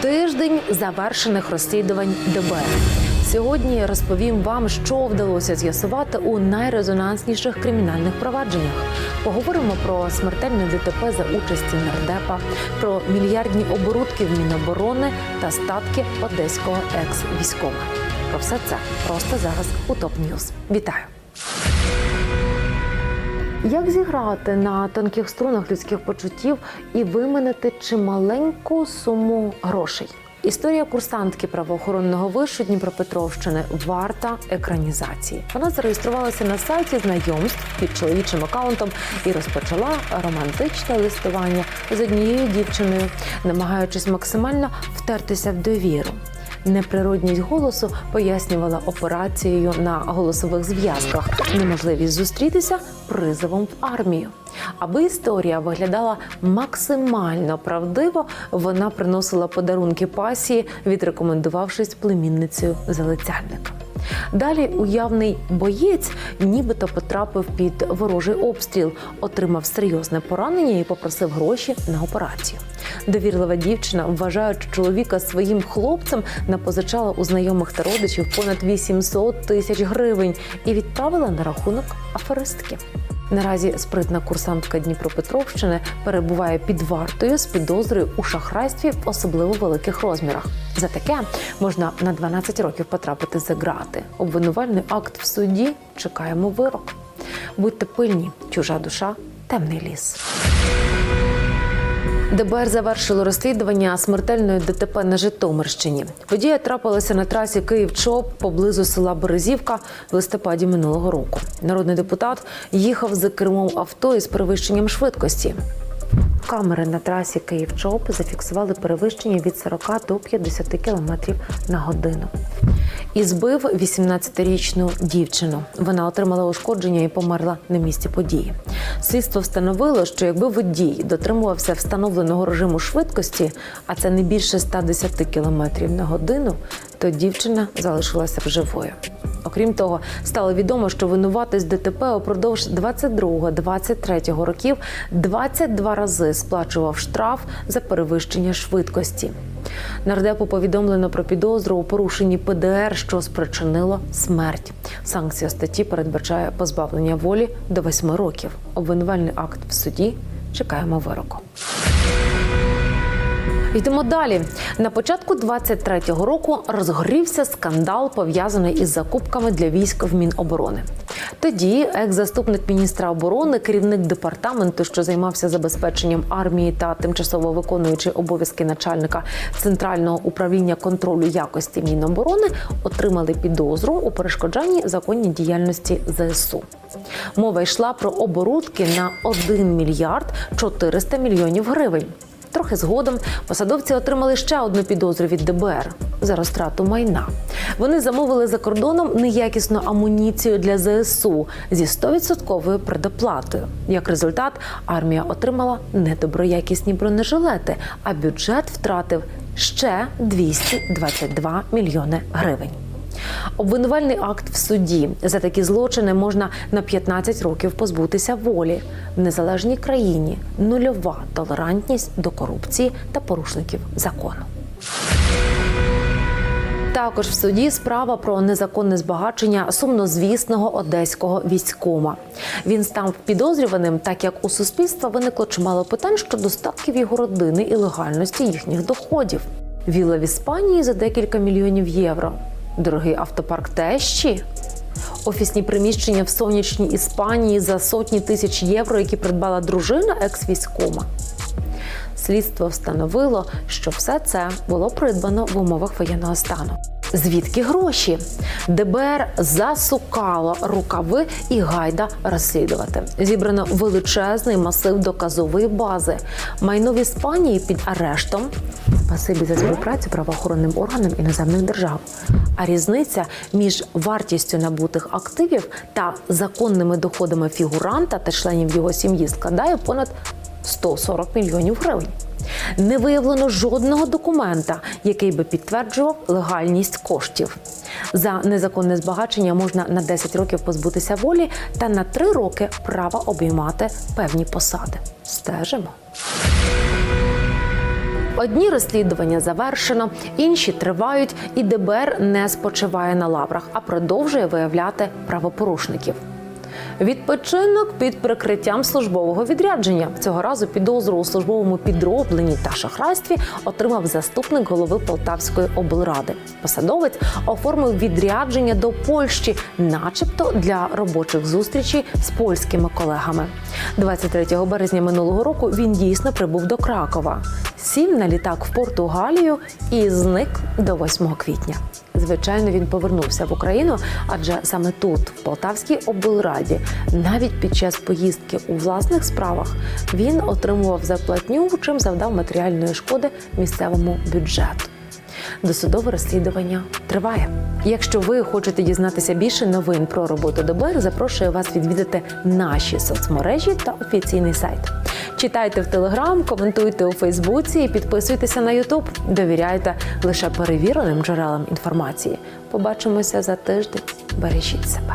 Тиждень завершених розслідувань ДБР. Сьогодні розповім вам, що вдалося з'ясувати у найрезонансніших кримінальних провадженнях. Поговоримо про смертельне ДТП за участі нардепа, про мільярдні оборудки в Міноборони та статки одеського екс-військова. Про все це просто зараз у ТОП Ньюз. Вітаю! Як зіграти на тонких струнах людських почуттів і виманити чималеньку суму грошей? Історія курсантки правоохоронного вишу Дніпропетровщини варта екранізації. Вона зареєструвалася на сайті знайомств під чоловічим акаунтом і розпочала романтичне листування з однією дівчиною, намагаючись максимально втертися в довіру. Неприродність голосу пояснювала операцією на голосових зв'язках, неможливість зустрітися призовом в армію. Аби історія виглядала максимально правдиво, вона приносила подарунки пасії, відрекомендувавшись племінницею залицяльника. Далі уявний боєць нібито потрапив під ворожий обстріл, отримав серйозне поранення і попросив гроші на операцію. Довірлива дівчина, вважаючи чоловіка своїм хлопцем, напозичала у знайомих та родичів понад 800 тисяч гривень і відправила на рахунок аферистки. Наразі спритна курсантка Дніпропетровщини перебуває під вартою з підозрою у шахрайстві в особливо великих розмірах. За таке можна на 12 років потрапити за грати. Обвинувальний акт в суді чекаємо вирок. Будьте пильні, чужа душа, темний ліс. ДБР завершило розслідування смертельної ДТП на Житомирщині. Подія трапилася на трасі Київ-Чоп поблизу села Березівка в листопаді минулого року. Народний депутат їхав за кермом авто із перевищенням швидкості. Камери на трасі Київ-Чоп зафіксували перевищення від 40 до 50 км на годину. І збив 18-річну дівчину. Вона отримала ушкодження і померла на місці події. Слідство встановило, що якби водій дотримувався встановленого режиму швидкості, а це не більше 110 км на годину, то дівчина залишилася б живою. Окрім того, стало відомо, що винуватець ДТП упродовж 22-23 років 22 рази сплачував штраф за перевищення швидкості. Нардепу повідомлено про підозру у порушенні ПДР, що спричинило смерть. Санкція статті передбачає позбавлення волі до 8 років. Обвинувальний акт в суді. Чекаємо вироку. Йдемо далі. На початку 23-го року розгорівся скандал, пов'язаний із закупками для військ в Міноборони. Тоді екс-заступник міністра оборони, керівник департаменту, що займався забезпеченням армії та тимчасово виконуючий обов'язки начальника центрального управління контролю якості Міноборони, отримали підозру у перешкоджанні законній діяльності ЗСУ. Мова йшла про оборудки на 1 мільярд 400 мільйонів гривень. Трохи згодом посадовці отримали ще одну підозру від ДБР за розтрату майна. Вони замовили за кордоном неякісну амуніцію для ЗСУ зі 100% предоплатою. Як результат, армія отримала недоброякісні бронежилети, а бюджет втратив ще 222 мільйони гривень. Обвинувальний акт в суді за такі злочини можна на 15 років позбутися волі в незалежній країні. Нульова толерантність до корупції та порушників закону. Також в суді справа про незаконне збагачення сумнозвісного одеського військома. Він став підозрюваним, так як у суспільства виникло чимало питань щодо статків його родини і легальності їхніх доходів. Вілла в Іспанії за декілька мільйонів євро. Дорогий автопарк тещі. Офісні приміщення в сонячній Іспанії за сотні тисяч євро, які придбала дружина екс-військома. Слідство встановило, що все це було придбано в умовах воєнного стану. Звідки гроші? ДБР засукало рукави і гайда розслідувати. Зібрано величезний масив доказової бази. Майно в Іспанії під арештом. Спасибі за співпрацю правоохоронним органам іноземних держав. А різниця між вартістю набутих активів та законними доходами фігуранта та членів його сім'ї складає понад 140 мільйонів гривень. Не виявлено жодного документа, який би підтверджував легальність коштів. За незаконне збагачення можна на 10 років позбутися волі та на 3 роки права обіймати певні посади. Стежимо. Одні розслідування завершено, інші тривають, і ДБР не спочиває на лаврах, а продовжує виявляти правопорушників. Відпочинок під прикриттям службового відрядження цього разу підозру у службовому підробленні та шахрайстві отримав заступник голови Полтавської облради. Посадовець оформив відрядження до Польщі, начебто для робочих зустрічей з польськими колегами. 23 березня минулого року він дійсно прибув до Кракова, сів на літак в Португалію і зник до 8 квітня. Звичайно, він повернувся в Україну, адже саме тут, в Полтавській облраді, навіть під час поїздки у власних справах, він отримував зарплатню, чим завдав матеріальної шкоди місцевому бюджету. Досудове розслідування триває. Якщо ви хочете дізнатися більше новин про роботу ДБР, запрошую вас відвідати наші соцмережі та офіційний сайт. Читайте в Телеграм, коментуйте у Фейсбуці і підписуйтеся на Ютуб. Довіряйте лише перевіреним джерелам інформації. Побачимося за тиждень. Бережіть себе.